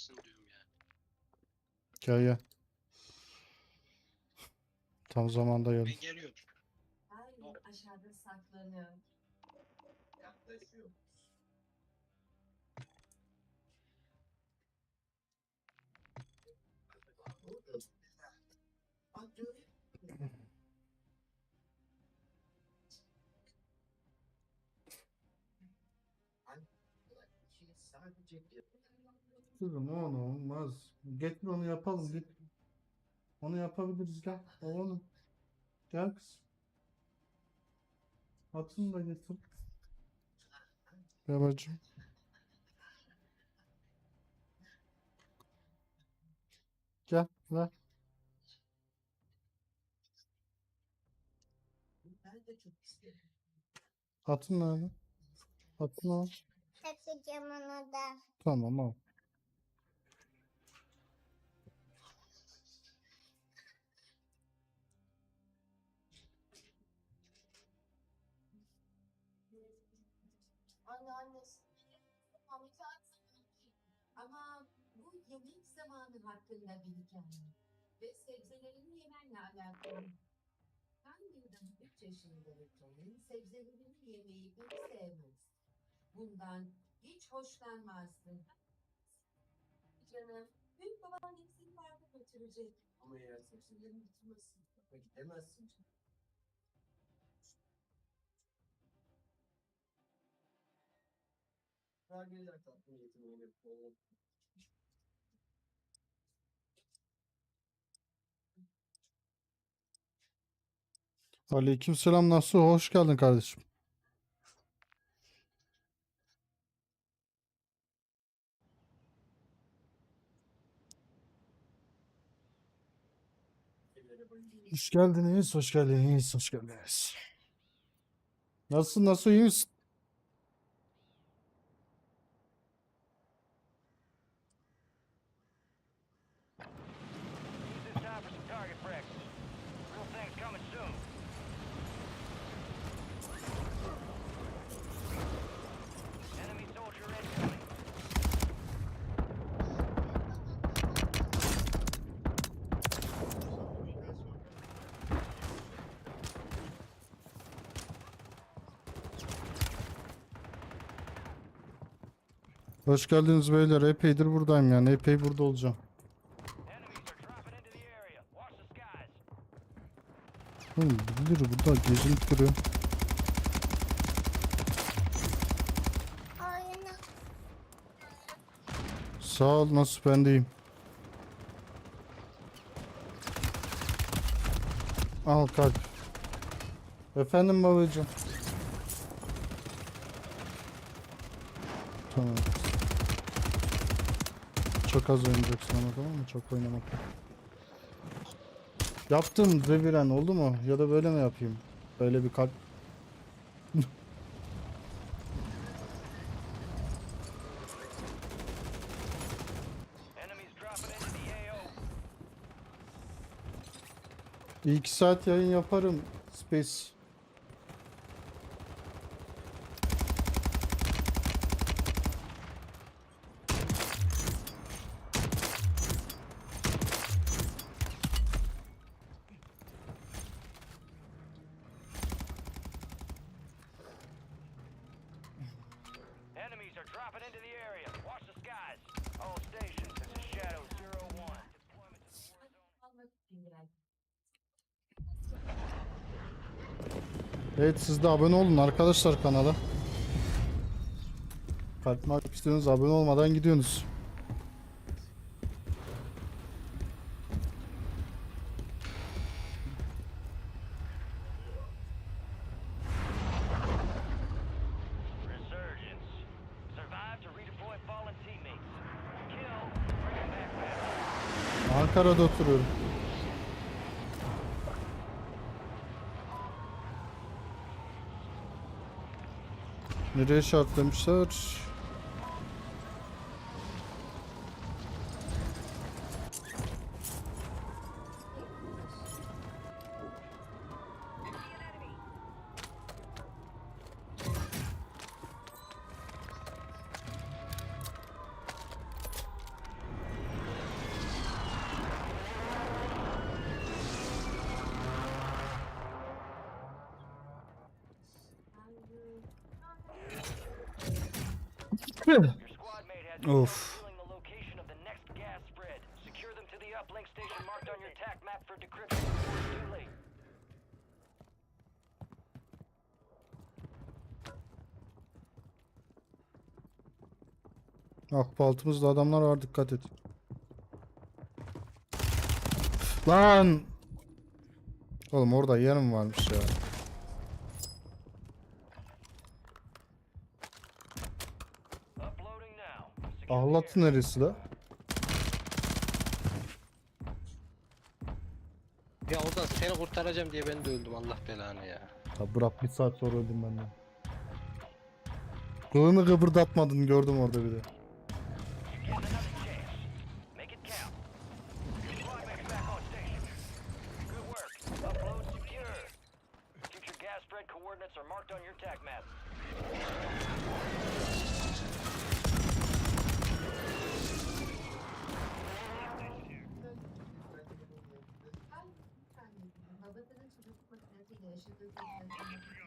mısın diyorum ya. Gel gel. Tam zamanda geldim. Ben geliyorum. Aşağıda saklanıyor. Yaklaşıyor. Kızım o onu olmaz. Getir onu yapalım git. Onu yapabiliriz gel. O onu. Gel kız. Atını da getir. Gel bacım. Gel ver. Atın nerede? Atın al. Takacağım onu da. Tamam al. Zamanı hakkında bir hikaye. Ve sebzelerini yemenle alakalı. Yıldan 3 yaşındayken sebzelerini yemeyi pek sevmez. Bundan hiç hoşlanmazdı. Canım, büyük babaannemsin parka götürecek. Ama eğer sebzelerini bitirmezsin. Parka gidemezsin. canım. Vergiler tatmin yetimini oğlum. Aleykümselam Nasuh hoş geldin kardeşim. Hoş geldiniz, hoş geldiniz, hoş geldiniz. Nasılsın, nasıl iyi misin? Hoş geldiniz beyler. Epeydir buradayım yani. Epey burada olacağım. Oğlum birileri burada gezinip duruyor. Sağ ol, nasıl ben deyim. Al kalp. Efendim babacığım. Tamam. Çok az oynayacaksın ama tamam mı? Çok oynamak. Yaptım reviren oldu mu? Ya da böyle mi yapayım? Böyle bir kalp. Bir iki saat yayın yaparım. Space. Enemies are dropping into the area. Watch the skies. All stations, this is Shadow Zero One. Evet siz de abone olun arkadaşlar kanala. Kalp mark istiyorsunuz abone olmadan gidiyorsunuz. Ankara'da oturuyorum. Nereye şartlamışlar? Bak altımızda adamlar var dikkat et. Lan! Oğlum orada yer mi varmış ya? Area. neresi la? Ya orada seni kurtaracağım diye ben de öldüm Allah belanı ya. Ya bırak bir saat sonra öldüm ben de. Kılını kıpırdatmadın gördüm orada bir de.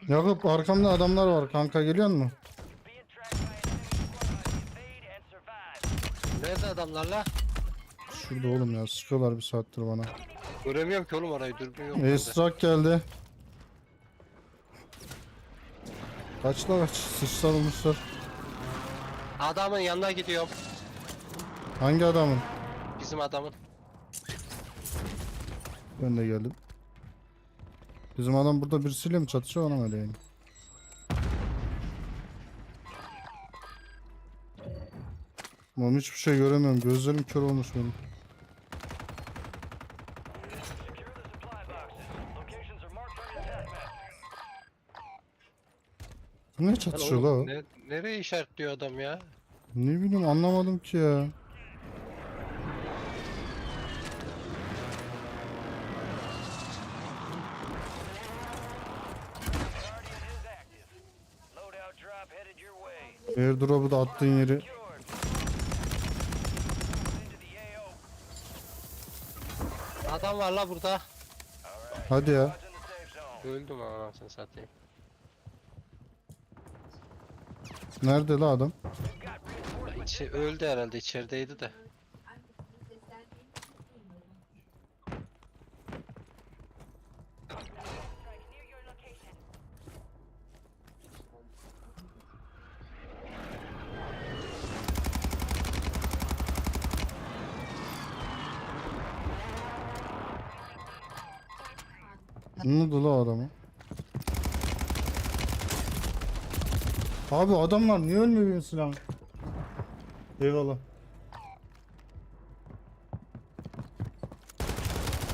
Yakup arkamda adamlar var kanka geliyor mu? Nerede adamlar la? Şurada oğlum ya sıkıyorlar bir saattir bana. Göremiyorum ki oğlum orayı dürbün yok. Esrak geldi. Kaç la kaç sıçramışlar. Adamın yanına gidiyorum. Hangi adamın? Bizim adamın. Ben de geldim. Bizim adam burada birisiyle mi çatışıyor ona öyle yani? Oğlum hiçbir şey göremiyorum. Gözlerim kör olmuş benim. Ne çatışıyor la ne, nereye işaretliyor adam ya? Ne bileyim anlamadım ki ya. Airdrop'u da attığın yeri. Adam var la burada. Hadi ya. Öldüm anasını satayım. Nerede la adam? İçi, öldü herhalde içerideydi de. Ne la adamı? Abi adamlar niye ölmüyor benim silahım? Eyvallah.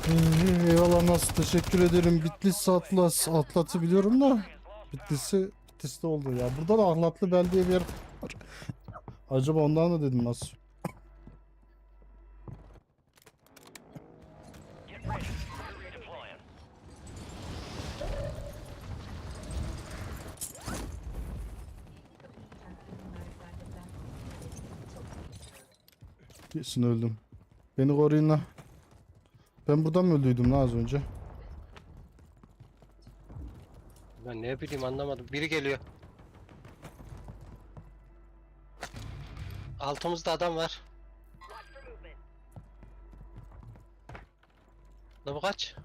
Ee, Eyvallah nasıl teşekkür ederim. Bitlis Atlas Atlat'ı biliyorum da Bitlis'i Bitlis'te oldu ya. Burada da Ahlatlı Bel bir yer var. Acaba ondan mı dedim nasıl? Kesin öldüm. Beni koruyun la. Ben buradan mı öldüydüm la az önce? Ben ne bileyim anlamadım. Biri geliyor. Altımızda adam var. La bu kaç?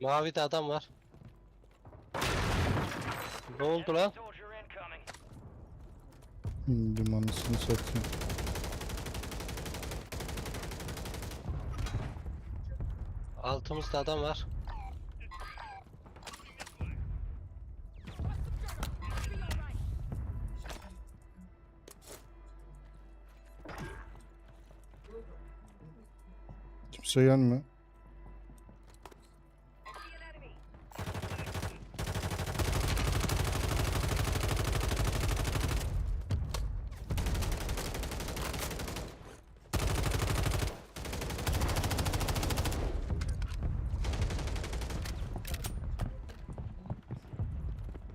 Mavi de adam var. Ne oldu lan? İncoming. Hmm, satayım. Altımızda adam var. Kimse gelme.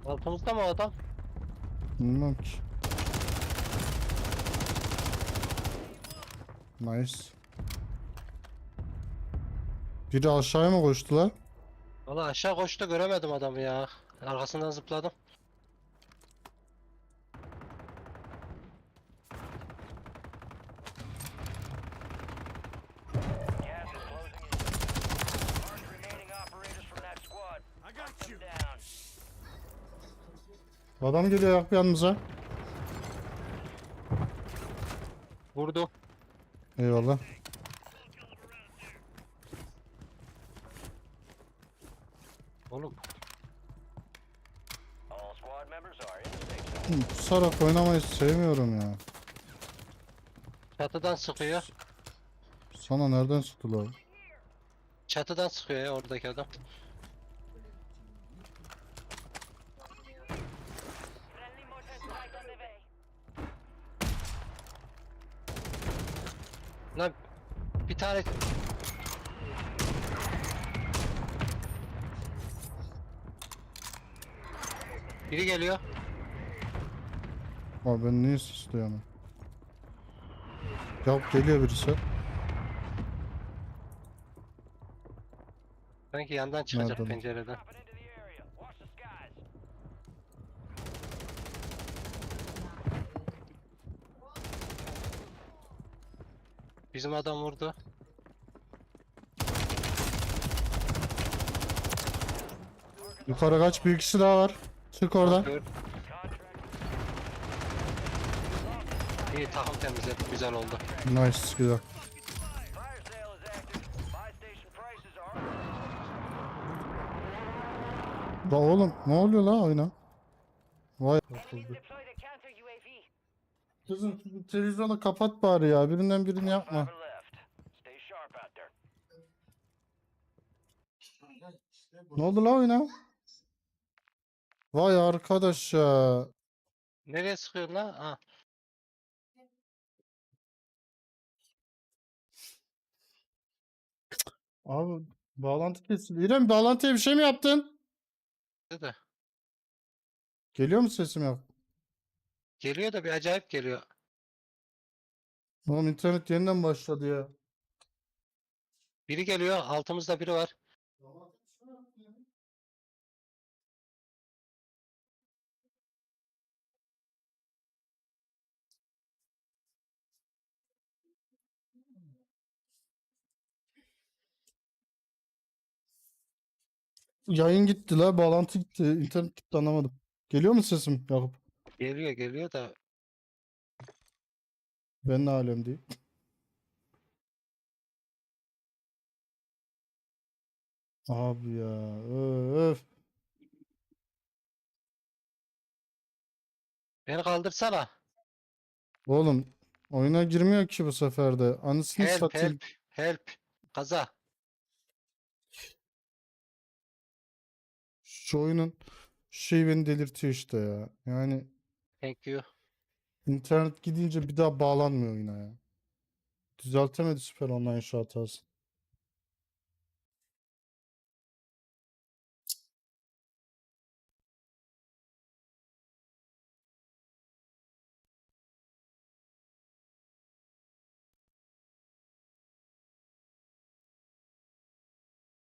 Altımızda mı o adam? Bilmem ki. Nice. Biri aşağıya mı koştu lan? Valla aşağı koştu göremedim adamı ya. Arkasından zıpladım. Adam geliyor yanımıza. Vurdu. Eyvallah. Oğlum Pusarak oynamayı sevmiyorum ya. çatıdan sıkıyor. Sana nereden sıktılar? Çatıdan sıkıyor ya oradaki adam. Lan bir tane Biri geliyor. Abi ben niye susluyorum? Ya geliyor birisi. Sanki yandan çıkacak Nereden? pencereden. Dropping into the area. Watch the skies. Bizim adam vurdu. Yukarı kaç bir kişi daha var. Çık oradan. Gör. İyi takım temizledik güzel oldu. Nice güzel. Da oğlum ne oluyor la oyuna? Vay Enemies Kızım şu televizyonu kapat bari ya. Birinden birini yapma. Ne oldu la oyuna? Vay arkadaş ya. Nereye sıkıyorsun lan? Ha. Abi bağlantı kesildi. İrem bağlantıya bir şey mi yaptın? Dedi. Geliyor mu sesim yok? Geliyor da bir acayip geliyor. Oğlum internet yeniden başladı ya. Biri geliyor altımızda biri var. Yayın gitti la bağlantı gitti. internet gitti anlamadım. Geliyor mu sesim Yakup? Geliyor geliyor da Ben ne alemdeyim. Abi ya öf. beni kaldırsana. Oğlum oyuna girmiyor ki bu sefer de. Anısını Help satayım. help help. Kaza. Şu oyunun şey beni delirtiyor işte ya. Yani Thank you. internet gidince bir daha bağlanmıyor oyuna ya. Düzeltemedi Süper Online şu hatasını.